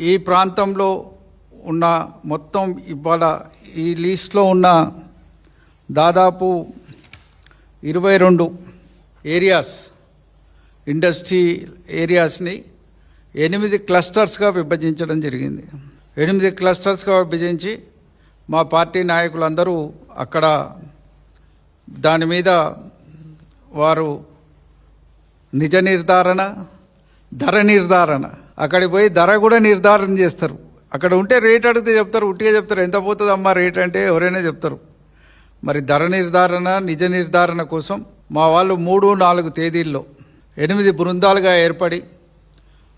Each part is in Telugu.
ఈ ప్రాంతంలో ఉన్న మొత్తం ఇవాళ ఈ లిస్ట్లో ఉన్న దాదాపు ఇరవై రెండు ఏరియాస్ ఇండస్ట్రీ ఏరియాస్ని ఎనిమిది క్లస్టర్స్గా విభజించడం జరిగింది. ఎనిమిది క్లస్టర్స్గా విభజించి మా పార్టీ నాయకులందరూ అక్కడ దాని మీద వారు నిజ నిర్ధారణ ధర నిర్ధారణ అక్కడికి పోయి ధర కూడా నిర్ధారణ చేస్తారు. అక్కడ ఉంటే రేట్ అడిగితే చెప్తారు ఉట్టిగా చెప్తారు ఎంత పోతుంది అమ్మా రేట్ అంటే ఎవరైనా చెప్తారు. మరి ధర నిర్ధారణ నిజ నిర్ధారణ కోసం మా వాళ్ళు మూడు నాలుగు తేదీల్లో ఎనిమిది బృందాలుగా ఏర్పడి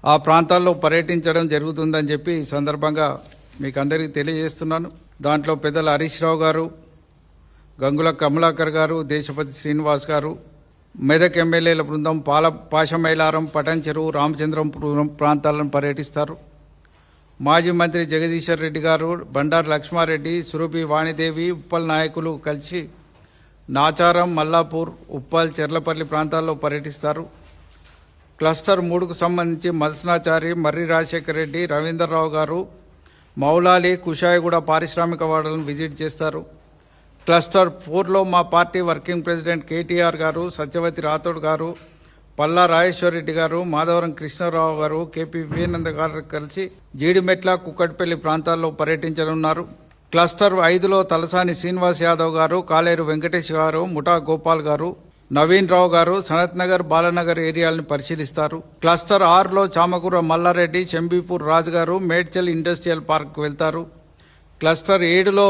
ఆ ప్రాంతాల్లో పర్యటించడం జరుగుతుందని చెప్పి ఈ సందర్భంగా మీకు అందరికీ తెలియజేస్తున్నాను. దాంట్లో పెద్దల హరీష్ రావు గారు గంగుల కమలాకర్ గారు దేశపతి శ్రీనివాస్ గారు మెదక్ ఎమ్మెల్యేల బృందం పాల పాశమైలారం పటన్ చెరువు రామచంద్రంపురం ప్రాంతాలను పర్యటిస్తారు. మాజీ మంత్రి జగదీశ్వర్ రెడ్డి గారు బండారు లక్ష్మారెడ్డి సురభి వాణిదేవి ఉప్పల్ నాయకులు కలిసి నాచారం మల్లాపూర్ ఉప్పల్ చెర్లపల్లి ప్రాంతాల్లో పర్యటిస్తారు. క్లస్టర్ మూడుకు సంబంధించి మల్సనాచారి మర్రి రాజశేఖర రెడ్డి రవీందర్రావు గారు మౌలాలి కుషాయిగూడ పారిశ్రామిక వాడలను విజిట్ చేస్తారు. క్లస్టర్ ఫోర్లో మా పార్టీ వర్కింగ్ ప్రెసిడెంట్ కేటీఆర్ గారు సత్యవతి రాథోడ్ గారు పల్లా రాజేశ్వరరెడ్డి గారు మాధవరం కృష్ణారావు గారు కేపీ వివేనంద గారు కలిసి జీడిమెట్ల కుక్కట్పల్లి ప్రాంతాల్లో పర్యటించనున్నారు. క్లస్టర్ ఐదులో తలసాని శ్రీనివాస్ యాదవ్ గారు కాలేరు వెంకటేష్ గారు ముఠా గోపాల్ గారు నవీన్ రావు గారు సనత్ నగర్ బాలనగర్ ఏరియాలను పరిశీలిస్తారు. క్లస్టర్ ఆరులో చామకూర మల్లారెడ్డి చెంబీపూర్ రాజు గారు మేడ్చల్ ఇండస్ట్రియల్ పార్క్ వెళ్తారు. క్లస్టర్ ఏడులో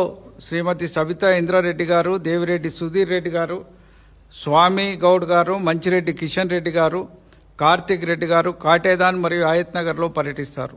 శ్రీమతి సబితా ఇంద్రారెడ్డి గారు దేవిరెడ్డి సుధీర్ రెడ్డి గారు స్వామి గౌడ్ గారు మంచిరెడ్డి కిషన్ రెడ్డి గారు కార్తిక్ రెడ్డి గారు కాటేదాన్ మరియు ఆయత్ నగర్లో పర్యటిస్తారు.